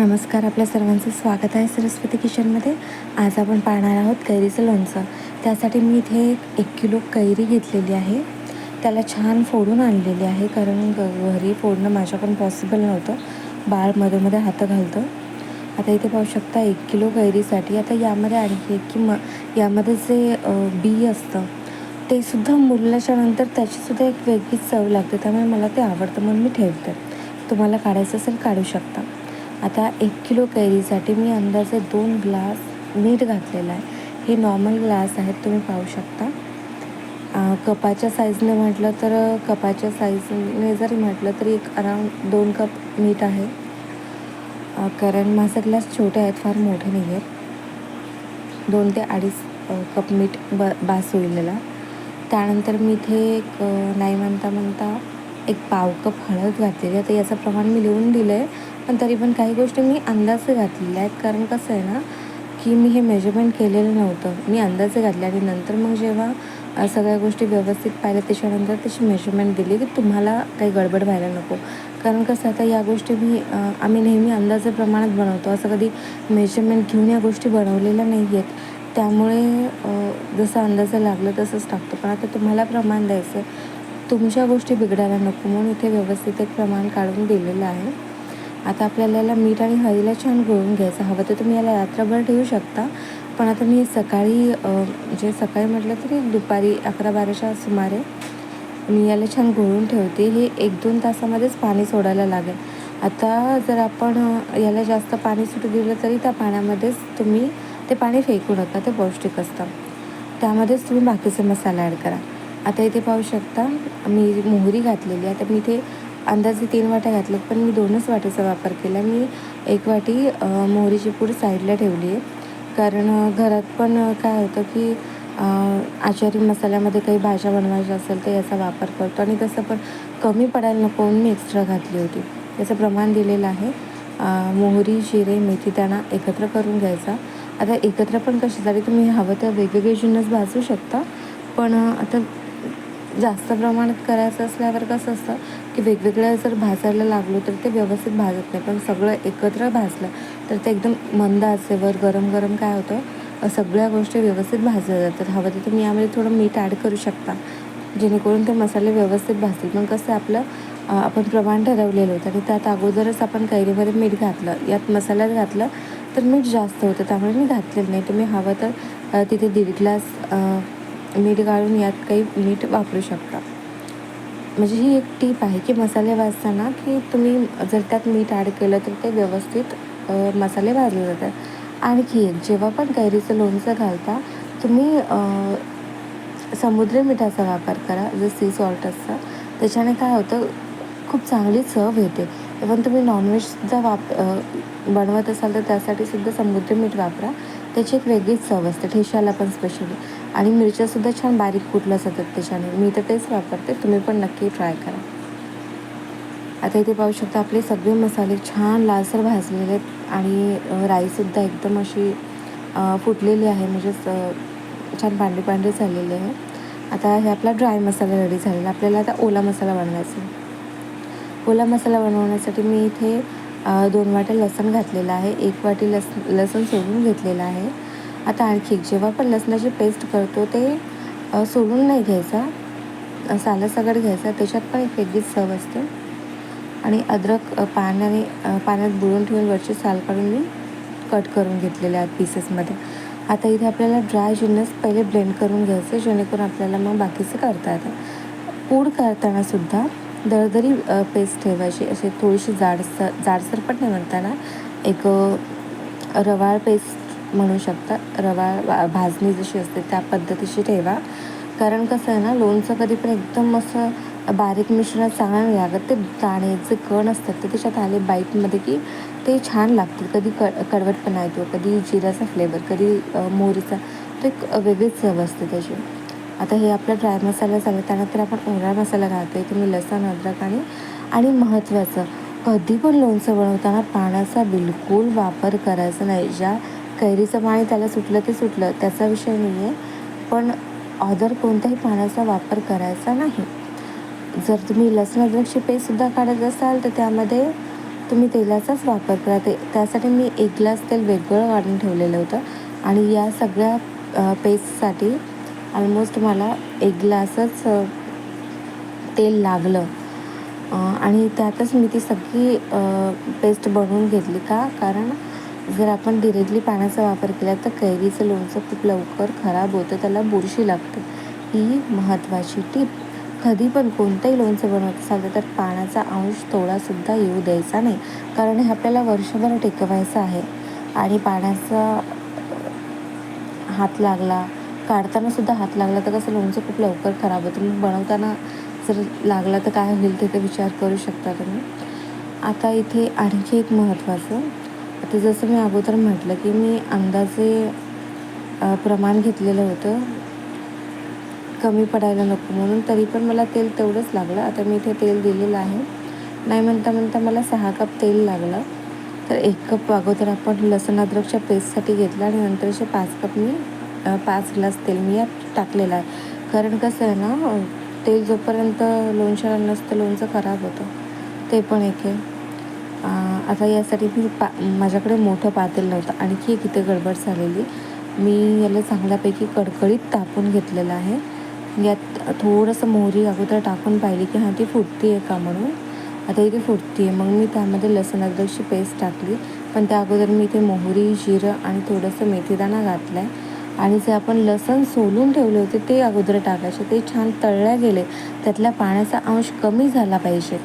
नमस्कार आपल्या सर्वांचं स्वागत आहे सरस्वती किचनमध्ये. आज आपण पाहणार आहोत कैरीचं लोणचं. त्यासाठी मी इथे एक किलो कैरी घेतलेली आहे. त्याला छान फोडून आणलेली आहे कारण ग- घरी फोडणं माझ्याकडून पॉसिबल नव्हतं. बाळ मध्येमध्ये हात घालतं. आता इथे पाहू शकता एक किलो कैरीसाठी. आता यामध्ये आणखी एक की म यामध्ये जे बी असतं ते सुद्धा मुरल्याच्या नंतर त्याचीसुद्धा एक वेगळीच चव लागते. त्यामुळे मला ते आवडतं म्हणून मी ठेवते. तुम्हाला काढायचं असेल काढू शकता. आता एक किलो कैरीसाठी मी अंदाजे दोन ग्लास मीठ घातलेलं आहे. हे नॉर्मल ग्लास आहेत तुम्ही पाहू शकता. कपाच्या साईजने म्हटलं तर कपाच्या साईजने जरी म्हटलं तरी एक अराऊंड दोन कप मीठ आहे. कारण माझे ग्लास छोटे आहेत फार मोठे नाही आहेत दोन ते अडीच कप मीठ ब बास होईलेला. त्यानंतर मी इथे एक नाही म्हणता म्हणता एक पाव कप हळद घातलेली आहे. तर याचं प्रमाण मी लिहून दिलं आहे पण तरी पण काही गोष्टी मी अंदाजे घातलेल्या आहेत. कारण कसं आहे ना की मी हे मेजरमेंट केलेलं नव्हतं. मी अंदाजे घातले आणि नंतर मग जेव्हा सगळ्या गोष्टी व्यवस्थित पाहिल्या त्याच्यानंतर त्याची मेजरमेंट दिली की तुम्हाला काही गडबड व्हायला नको. कारण कसं आता या गोष्टी मी आम्ही नेहमी अंदाजे प्रमाणात बनवतो. असं कधी मेजरमेंट घेऊन या गोष्टी बनवलेल्या नाही आहेत. त्यामुळे जसं अंदाजे लागलं तसंच टाकतो. पण आता तुम्हाला प्रमाण द्यायचं आहे तुमच्या गोष्टी बिघडायला नको म्हणून इथे व्यवस्थित एक प्रमाण काढून दिलेलं आहे. आता आपल्याला याला मीठ आणि हळदीला छान गळून घ्यायचं हवं तर तुम्ही याला रात्रभर ठेवू शकता. पण आता मी सकाळी जे म्हणजे सकाळी म्हटलं तरी दुपारी अकरा बाराच्या सुमारे मी याला छान घोळून ठेवते. हे एक दोन तासामध्येच पाणी सोडायला लागेल. आता जर आपण याला जास्त पाणी सुटू दिलं तरी त्या पाण्यामध्येच तुम्ही ते पाणी फेकू नका ते पौष्टिक असतं. त्यामध्येच तुम्ही बाकीचे मसाला ॲड करा. आता इथे पाहू शकता मी मोहरी घातलेली आहे. तर मी इथे अंदाजे तीन वाट्या घातल्यात पण मी दोनच वाटीचा वापर केला. मी एक वाटी मोहरीची पूड साईडला ठेवली आहे. कारण घरात पण काय होतं की आचारी मसाल्यामध्ये काही भाज्या बनवायच्या असेल तर याचा वापर करतो. आणि तसं पण कमी पडायला नको म्हणून मी एक्स्ट्रा घातली होती. त्याचं प्रमाण दिलेलं आहे. मोहरी जिरे मेथी दाणा एकत्र करून घ्यायचा. आता एकत्र पण कशासाठी? तुम्ही हवं तर वेगवेगळे जिन्नस भाजू शकता. पण आता जास्त प्रमाणात करायचं असल्यावर कसं असतं? की वेगवेगळ्या जर भाजायला लागलो तर ते व्यवस्थित भाजत नाही. पण सगळं एकत्र भाजलं तर ते एकदम मंद आचेवर गरम गरम काय होतं? सगळ्या गोष्टी व्यवस्थित भाजल्या जातात. हवं तर तुम्ही यामध्ये थोडं मीठ ॲड करू शकता. जेणेकरून ते मसाले व्यवस्थित भाजतील. पण कसं आपलं आपण प्रमाण ठरवलेलं होतं आणि त्यात अगोदरच आपण कैरीमध्ये मीठ घातलं. यात मसाल्यात घातलं तर मीठ जास्त होतं. त्यामुळे मी घातलेलं नाही. तुम्ही हवं तर तिथे दीड ग्लास मीठ गाळून यात काही मीठ वापरू शकता. म्हणजे ही एक टीप आहे की मसाले भाजताना की तुम्ही जर त्यात मीठ ॲड केलं तर ते व्यवस्थित मसाले भाजले जातात. आणखी एक जेव्हा पण कैरीचं लोणचं घालता तुम्ही समुद्री मिठाचा वापर करा जे सी सॉल्ट असतं. त्याच्याने काय होतं खूप चांगली चव येते. इवन तुम्ही नॉनव्हेजचा वाप बनवत असाल तर त्यासाठी सुद्धा समुद्री मीठ वापरा. त्याची एक वेगळीच चव असते. ठेशाला पण स्पेशली आणि मिरच्यासुद्धा छान बारीक कुठल्या जातात त्याच्याने. मी तर तेच वापरते. तुम्ही पण नक्की ट्राय करा. आता इथे पाहू शकता आपले सगळे मसाले छान लालसर भाजलेले आहेत. आणि राईसुद्धा एकदम अशी फुटलेली आहे. म्हणजेच छान पांढरी पांढरी झालेली आहे. आता हे आपला ड्राय मसाला रेडी झालेला आपल्याला आता ओला मसाला बनवायचा आहे. ओला मसाला बनवण्यासाठी मी इथे दोन वाट्या लसण घातलेलं आहे एक वाटी लस लसण सोलून घेतलेलं आहे. आता आणखी जेव्हा आपण लसणाची पेस्ट करतो ते सोलून नाही घ्यायचा. साला सगळं घ्यायचा त्याच्यात पण एक वेगळीच चव असते. आणि अद्रक पाण्याने पाण्यात बुडून ठेवून वरची साल काढून मी कट करून घेतलेले आहेत पीसेसमध्ये. आता इथे आपल्याला ड्राय जिन्नस पहिले ब्लेंड करून घ्यायचे जेणेकरून आपल्याला मग बाकीचं करता येतं. पूड करतानासुद्धा दरदरी पेस्ट ठेवायची अशी थोडीशी जाडसर जाडसर पण नाही म्हणताना एक रवाळ पेस्ट म्हणू शकता. रवाळ भाजणी जशी असते त्या पद्धतीशी ठेवा. कारण कसं आहे ना लोणचं कधी पण एकदम असं बारीक मिश्रण चांगलं नाही लागत. ते दाण्याचे कण असतात ते त्याच्यात आले बाईटमध्ये की ते छान लागतील. कधी क कडवटपणा येतो कधी जिऱ्याचा फ्लेवर कधी मोहरीचा. तो एक वेगळीच चव असते त्याची. आता हे आपला ड्राय मसाला झाला त्यानंतर आपण ओरा मसाला घालतो आहे तुम्ही लसण अद्रक आणि आणि महत्त्वाचं कधी पण लोणचं बनवताना पाण्याचा बिलकुल वापर करायचा नाही. ज्या कैरीचं पाणी त्याला सुटलं ते सुटलं त्याचा विषय नाही आहे पण अदर कोणत्याही पाण्याचा वापर करायचा नाही. जर तुम्ही लसण अद्रकची पेस्टसुद्धा काढत असाल तर त्यामध्ये तुम्ही तेलाचाच वापर करा. ते त्यासाठी मी एक ग्लास तेल वेगळं काढून ठेवलेलं होतं. आणि या सगळ्या पेस्टसाठी ऑलमोस्ट मला एक ग्लासच तेल लागलं. आणि त्यातच मी ती सगळी पेस्ट बनवून घेतली का? कारण जर आपण डिरेक्टली पाण्याचा वापर केला तर कैरीचं लोणचं खूप लवकर खराब होतं. त्याला बुरशी लागते. ही महत्त्वाची टीप कधी पण कोणतंही लोणचं बनवत असाल तर पाण्याचा अंश थोडासुद्धा येऊ द्यायचा नाही. कारण हे आपल्याला वर्षभर टिकवायचं आहे. आणि पाण्याचा हात लागला काढताना सुद्धा हात लागला तर कसं लोणचं खूप लवकर खराब होतं. मग बनवताना जर लागला तर काय होईल ते विचार करू शकता तुम्ही. आता इथे आणखी एक महत्त्वाचं आता जसं मी अगोदर म्हटलं की मी अंदाजे प्रमाण घेतलेलं होतं. कमी पडायला नको म्हणून तरी पण मला तेल तेवढंच लागलं. आता मी इथे तेल दिलेलं आहे. नाही म्हणता म्हणता मला सहा कप तेल लागलं. तर एक कप अगोदर आपण लसण अद्रकच्या पेस्टसाठी घेतलं आणि नंतरचे पाच कप मी पाच ग्लास तेल मी यात टाकलेलं आहे. कारण कसं आहे ना तेल जोपर्यंत लोणच्याला नसतं लोणचं खराब होतं. ते पण एक आहे. आता यासाठी मी पा माझ्याकडे मोठं पातेल नव्हतं. आणखी एक इथे गडबड झालेली. मी याला चांगल्यापैकी कडकडीत तापून घेतलेलं आहे. यात थोडंसं मोहरी अगोदर टाकून पाहिली की हां ती फुटती आहे का म्हणून. आता इथे फुटती आहे. मग मी त्यामध्ये लसण अद्रकची पेस्ट टाकली. पण त्या अगोदर मी इथे मोहरी जिरं आणि थोडंसं मेथीदाणा घातला आहे आणि जे आपण लसण सोलून ठेवले होते ते अगोदर टाकायचे. ते छान तळल्या गेले. त्यातल्या पाण्याचा अंश कमी झाला पाहिजे.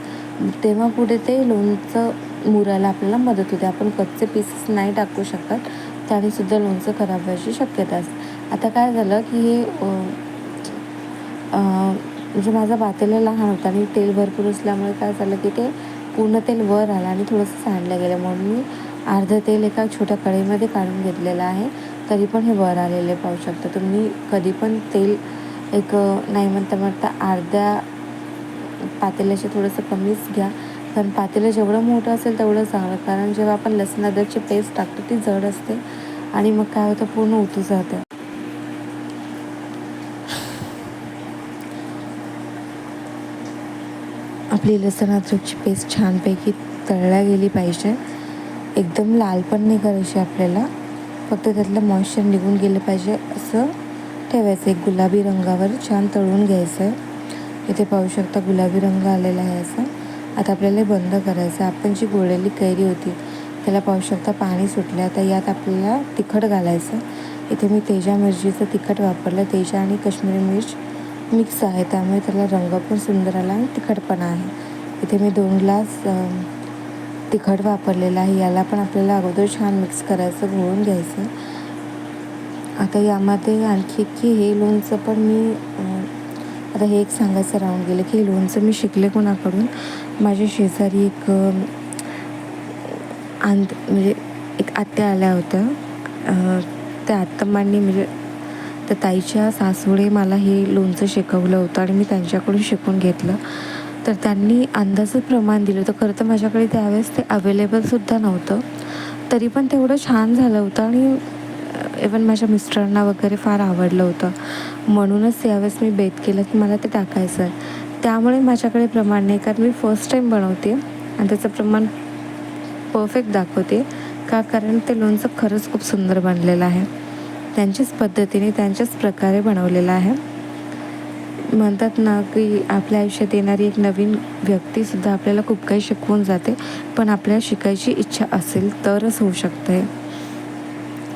तेव्हा पुढे ते लोणचं मुरायला आपल्याला मदत होते. आपण कच्चे पीसेस नाही टाकू शकत. त्यानेसुद्धा लोणचं खराब व्हायची शक्यता असते. आता काय झालं की हे म्हणजे माझा पातेला लहान होता आणि तेल भरपूर असल्यामुळे काय झालं की ते पूर्ण तेल वर आलं आणि थोडंसं सांडलं गेलं. म्हणून मी अर्धं तेल एका छोट्या कढईमध्ये काढून घेतलेलं आहे. तरी पण हे वर आलेले पाहू शकता. तुम्ही कधी पण तेल एक नाही म्हणता म्हणता अर्ध्या पातेल्याचे थोडंसं कमीच घ्या. कारण पातेलं जेवढं मोठं असेल तेवढं चांगलं. कारण जेव्हा आपण लसूण अद्रकची पेस्ट टाकतो ती जड असते आणि मग काय होतं? पूर्ण उतू जातं. आपली लसूण अद्रकची पेस्ट छानपैकी तळल्या गेली पाहिजे. एकदम लाल पण नाही करायची आपल्याला. फक्त त्यातलं मॉइश्चर निघून गेलं पाहिजे असं ठेवायचं. एक गुलाबी रंगावर छान तळून घ्यायचं. आहे इथे पाहू शकता गुलाबी रंग आलेला आहे असा. आता आपल्याला हे बंद करायचं आहे. आपण जी गोळलेली कैरी होती त्याला पाहू शकता पाणी सुटलं आता यात आपल्याला तिखट घालायचं. इथे मी तेजा मिरचीचं तिखट वापरलं. तेजा आणि काश्मीरी मिर्च मिक्स आहे. त्यामुळे त्याला रंग पण सुंदर आला आणि तिखटपणा आहे. इथे मी दोन ग्लास तिखट वापरलेलं आहे. याला पण आपल्याला अगोदर छान मिक्स करायचं घोळून घ्यायचं. आता यामध्ये आणखी की हे लोणचं पण मी आता हे एक सांगायचं राहून गेलं की हे लोणचं मी शिकले कोणाकडून? माझ्या शेजारी एक आंत म्हणजे एक आत्या आल्या होत्या. त्या आत्तम्मांनी म्हणजे त्या ताईच्या सासूने मला हे लोणचं शिकवलं होतं आणि मी त्यांच्याकडून शिकून घेतलं. तर त्यांनी अंदाजच प्रमाण दिलं होतं. खरं तर माझ्याकडे त्यावेळेस ते अवेलेबलसुद्धा नव्हतं. तरी पण तेवढं छान झालं होतं आणि इवन माझ्या मिस्टरांना वगैरे फार आवडलं होतं. म्हणूनच यावेळेस मी बेत केलं की मला ते टाकायचं आहे. त्यामुळे माझ्याकडे प्रमाण नाही. कारण मी फर्स्ट टाईम बनवते आणि त्याचं प्रमाण परफेक्ट दाखवते. का? कारण ते लोणचं खरंच खूप सुंदर बनलेलं आहे. त्यांच्याच पद्धतीने त्यांच्याच प्रकारे बनवलेलं आहे. म्हणतात ना की आपल्या आयुष्यात येणारी एक नवीन व्यक्तीसुद्धा आपल्याला खूप काही शिकवून जाते. पण आपल्याला शिकायची इच्छा असेल तरच होऊ शकते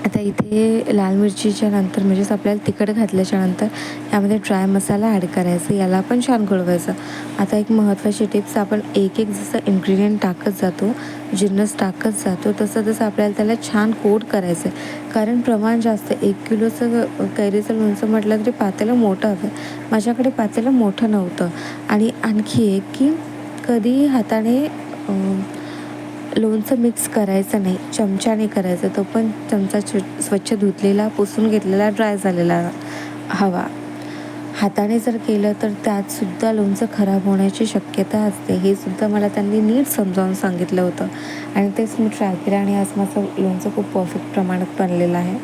आता इथे लाल मिरचीच्या नंतर म्हणजेच आपल्याला तिखट घातल्याच्या नंतर यामध्ये ड्राय मसाला ॲड करायचा याला पण छान घोळवायचं. आता एक महत्त्वाची टिप्स आपण एक एक जसं इन्ग्रेडियंट टाकत जातो जिन्नस टाकत जातो तसं तसं आपल्याला त्याला छान कोट करायचं आहे कारण प्रमाण जास्त एक किलोचं कैरीचं लोणचं म्हटलं तरी पातेलं मोठं हवं. माझ्याकडे पातेलं मोठं नव्हतं. आणि आणखी एक की कधी हाताने लोणचं मिक्स करायचं नाही. चमच्याने करायचं. तो पण चमचा च स्वच्छ धुतलेला पुसून घेतलेला ड्राय झालेला हवा. हाताने जर केलं तर त्यातसुद्धा लोणचं खराब होण्याची शक्यता असते. हे सुद्धा मला त्यांनी नीट समजावून सांगितलं होतं. आणि तेच मी ट्राय केलं आणि आज माझं लोणचं खूप परफेक्ट प्रमाणात बनलेलं आहे.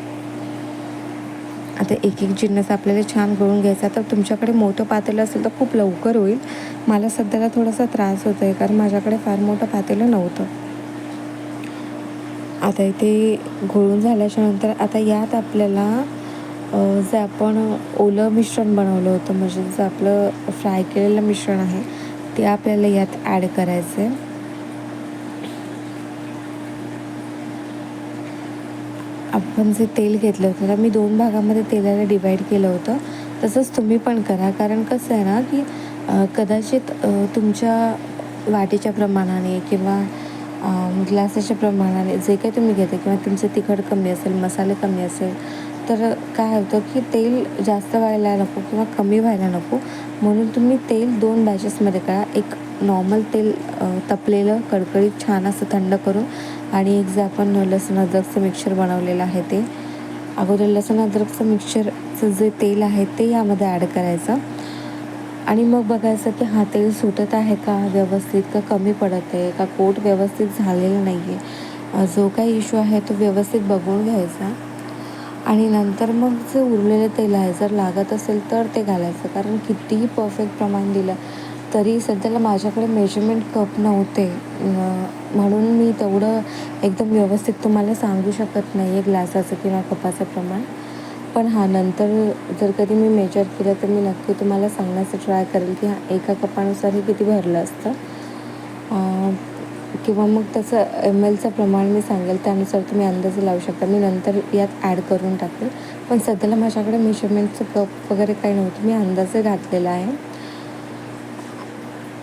आता एक एक जिन्नस आपल्याला छान गळून घ्यायचा तर तुमच्याकडे मोठं पातेलं असेल तर खूप लवकर होईल. मला सध्याला थोडासा त्रास होतो आहे कारण माझ्याकडे फार मोठं पातेलं नव्हतं. आता इथे घोळून झाल्याच्यानंतर आता यात आपल्याला जे आपण ओलं मिश्रण बनवलं होतं म्हणजे जे आपलं फ्राय केलेलं मिश्रण आहे ते आपल्याला यात ॲड करायचं आहे आपण जे तेल घेतलं होतं तर मी दोन भागामध्ये तेलाला डिवाईड केलं होतं. तसंच तुम्ही पण करा कारण कसं आहे ना की कदाचित तुमच्या वाटीच्या प्रमाणाने किंवा ग्लासाच्या प्रमाणाने जे काही तुम्ही घेता किंवा तुमचं तिखट कमी असेल मसाले कमी असेल तर काय होतं की तेल जास्त व्हायला नको किंवा कमी व्हायला नको. म्हणून तुम्ही तेल दोन बॅचेसमध्ये करा. एक नॉर्मल तेल तपलेलं कडकडीत छान असं थंड करून आणि एक जे आपण लसूण अद्रकचं मिक्सर बनवलेलं आहे ते. अगोदर लसूण अद्रकचं मिक्सरचं जे तेल आहे ते यामध्ये ॲड करायचं. आणि मग बघायचं की हा तेल सुटत आहे का व्यवस्थित का कमी पडत आहे का कोट व्यवस्थित झालेलं नाही आहे जो काही इश्यू आहे तो व्यवस्थित बघून घ्यायचा. आणि नंतर मग जे उरलेलं तेल आहे जर लागत असेल तर ते घालायचं. कारण कितीही परफेक्ट प्रमाण दिलं तरी सध्याला माझ्याकडे मेजरमेंट कप नव्हते. म्हणून मी तेवढं एकदम व्यवस्थित तुम्हाला सांगू शकत नाही आहे ग्लासाचं किंवा कपाचं प्रमाण. पण हा नंतर जर कधी मी मेजर केलं तर मी नक्की तुम्हाला सांगण्याचं ट्राय करेल की हा एका कपानुसार हे किती भरलं असतं. किंवा मग त्याचं एम एलचं प्रमाण मी सांगेल त्यानुसार तुम्ही अंदाज लावू शकता. मी नंतर यात ॲड करून टाकेल. पण सध्याला माझ्याकडे मेजरमेंटचं कप वगैरे काही नव्हतं. मी अंदाजे घातलेला आहे.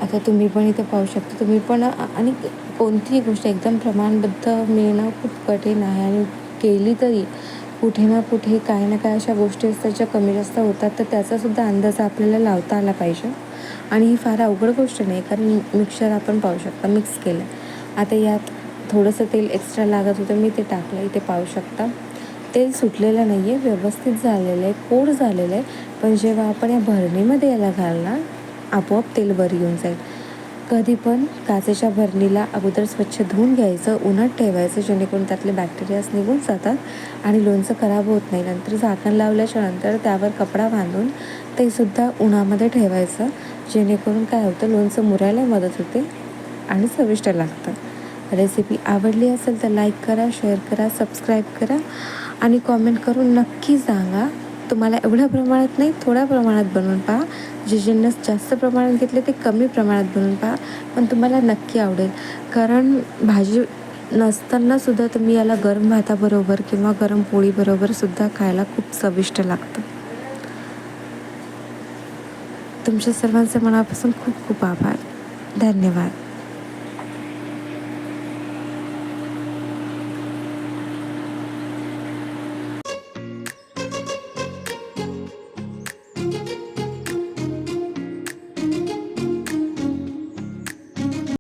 आता तुम्ही पण इथे पाहू शकता. तुम्ही पण आणि कोणतीही गोष्ट एकदम प्रमाणबद्ध मिळणं खूप कठीण आहे. आणि केली तरी कुठे ना कुठे काही ना काही अशा गोष्टी असतात ज्या कमी जास्त होतात तर त्याचासुद्धा अंदाज आपल्याला लावता आला पाहिजे. आणि ही फार अवघड गोष्ट नाही कारण मिक्सर आपण पाहू शकता मिक्स केलं आता यात थोडंसं तेल एक्स्ट्रा लागत होतं मी ते टाकलं इथे पाहू शकता. तेल सुटलेलं नाही आहे व्यवस्थित झालेलं आहे कोड झालेलं आहे पण जेव्हा आपण या भरणीमध्ये याला घालणार आपोआप तेल वर येऊन जाईल. कधी पण काचेच्या भरणीला अगोदर स्वच्छ धुवून घ्यायचं उन्हात ठेवायचं जेणेकरून त्यातले बॅक्टेरियाज निघून जातात आणि लोणचं खराब होत नाही. नंतर झाकण लावल्याच्या नंतर त्यावर कपडा बांधून ते सुद्धा उन्हामध्ये ठेवायचं. जेणेकरून काय होतं लोणचं मुरायला मदत होते आणि चविष्ट लागतं. रेसिपी आवडली असेल तर लाईक करा शेअर करा सबस्क्राईब करा आणि कॉमेंट करून नक्की सांगा. तुम्हाला एवढ्या प्रमाणात नाही थोड्या प्रमाणात बनवून पहा. जे जिन्नस जास्त प्रमाणात घेतले ते कमी प्रमाणात बनवून पहा. पण तुम्हाला नक्की आवडेल. कारण भाजी नसताना सुद्धा तुम्ही याला गरम भाताबरोबर किंवा गरम पोळीबरोबर सुद्धा खायला खूप चविष्ट लागतं. तुमच्या सर्वांचे मनापासून खूप खूप आभार. धन्यवाद.